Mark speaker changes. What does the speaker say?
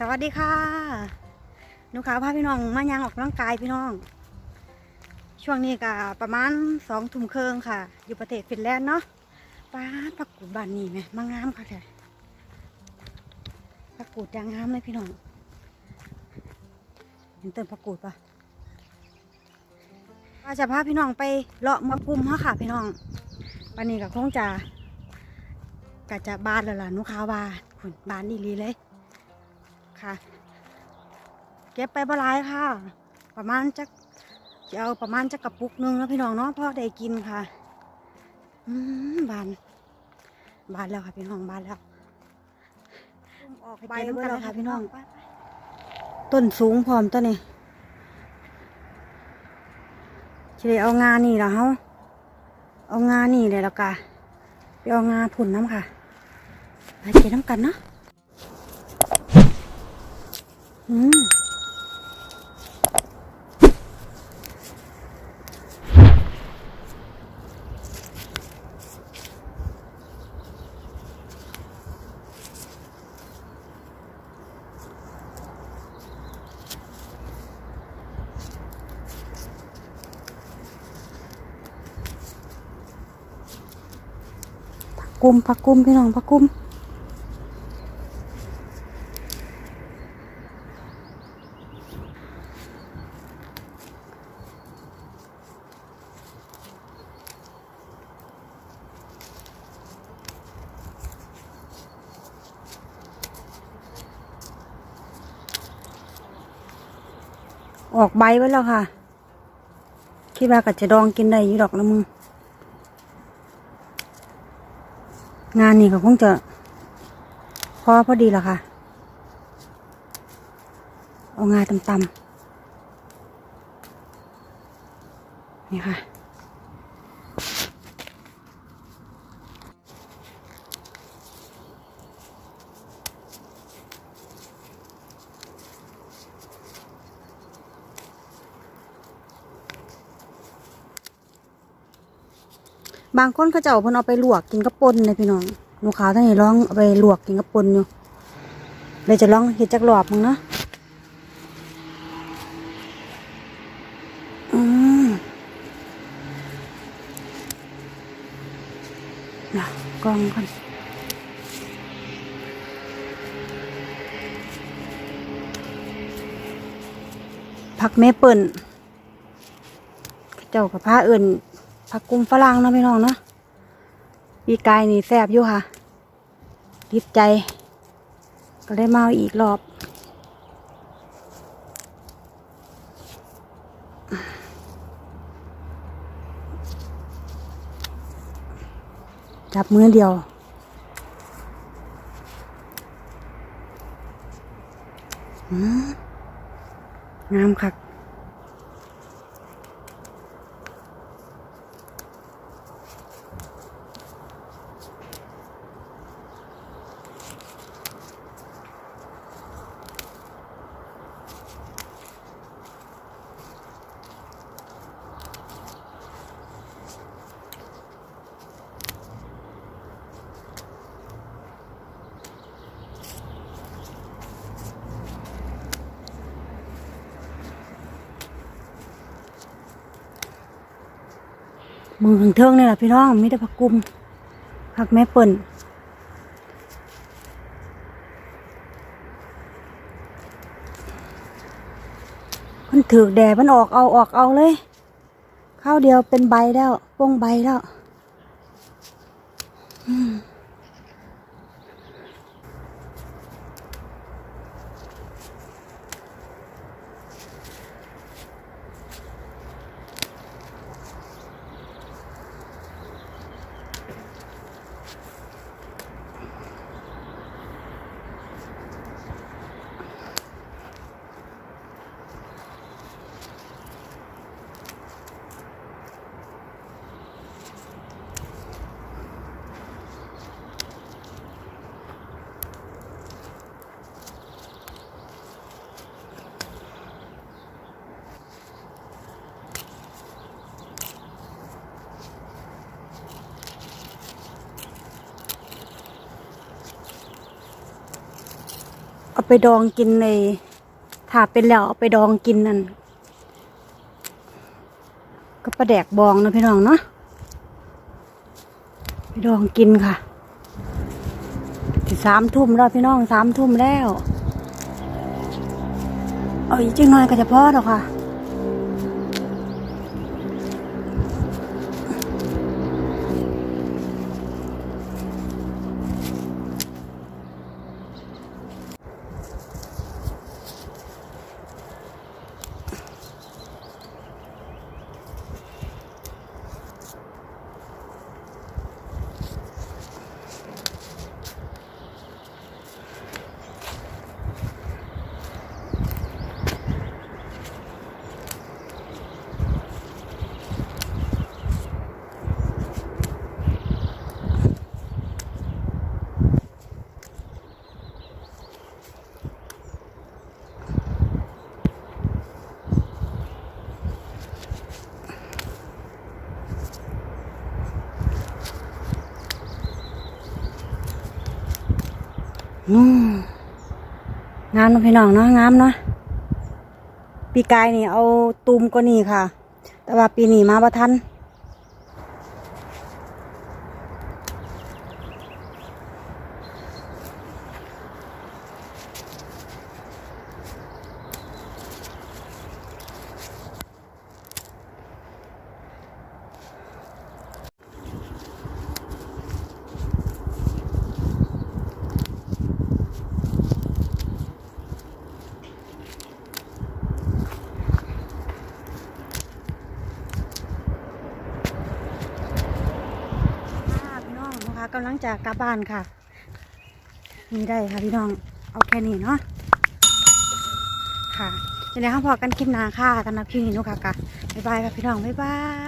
Speaker 1: สวัสดีค่ะหนุขาพาพี่น้องมายังออกกำลังกายพี่น้อง ช่วงนี้ก็ประมาณสองทุ่มครึ่งค่ะ อยู่ประเทศฟินแลนด์เนาะป้าปักกูดบ้านนี่ไหมมางามค่ะแท้ปักกูดยางงามเลยพี่น้องเห็นเต้นปักกูดปะว่าจะพาพี่น้องไปเลาะมะพุ่มเขาค่ะ พี่น้องวันนี้ก็คงจะกะจะบานแล้วล่ะหนุขาวบานคุณบานดีหลีเลย ค่ะ เก็บไปบหลายค่ะ ประมาณจะจะเอาประมาณจะกระปุกหนึงแล้วพี่น้องเนาะพอได้กินค่ะ อืมบานบานแล้วค่ะพี่น้องบานแล้วออกใบแล้วแล้วค่ะพี่น้อง ต้นสูงพร้อมต้นนี้จะได้เอางานี่แล้วเฮาเอางานี่เลยแล้วกะไปเอางาผุ่นน้ำค่ะไปเก็บน้ำกันเนาะ อืมผักกุมผักกุมพี่น้ อออกใบไว้แล้วค่ะ คิดว่าก็จะดองกินได้อยู่ดอกละมึง งานนี่ก็คงจะพอพอดีแล้วค่ะ เอางาตำๆนี่ค่ะ บางคนเขาจะเอาเพิ่นเอาไปลวกกินกับปนเลยพี่น้องลูกค้าท่านนี้ลองเอาไปลวกกินกับปนอยู่เลยจะลองเห็ดจักรอบมึงเนาะอืมนะกล้องก่อนผักเมเปิลเจ้ากับผ้าเอื่น ผักกุ้งฝรั่งเนาะพี่น้องเนาะปีกายนี่แซ่บอยู่ค่ะติดใจ ก็เลยมาเอาอีกรอบจับมือเดียว งามคัก มือถึงเทิงนี่แหละพี่น้องมีแต่ผักกุมผักแม่เปิ่นมันถือแดดมันออกเอาออกเอาเลยข้าวเดียวเป็นใบแล้วป้งใบแล้ว อืม ไปดองกินในถ้าเป็นแล้วเอาไปดองกินนั่นก็ปลาแดกบองนะพี่น้องเนาะไปดองกินค่ะที่สามทุ่มแล้วพี่น้องสามทุ่มแล้ว เอาอีกจังหน่อยก็จะพอแล้วค่ะ งามเนาะพี่น้องเนาะงามเนาะปีกายนี่เอาตูมก็นี่ค่ะ แต่ว่าปีนี้มาบ่ทันค่ะพี่น้องนะคะกำลังจะกลับบ้านค่ะมีได้ค่ะพี่น้อง เอาแค่นี้เนาะ ค่ะเดี๋ยวเราพอกันคลิปหนาค่ะกันนะพี่นุค่ะกะบ๊ายบายค่ะพี่น้อง บ๊ายบาย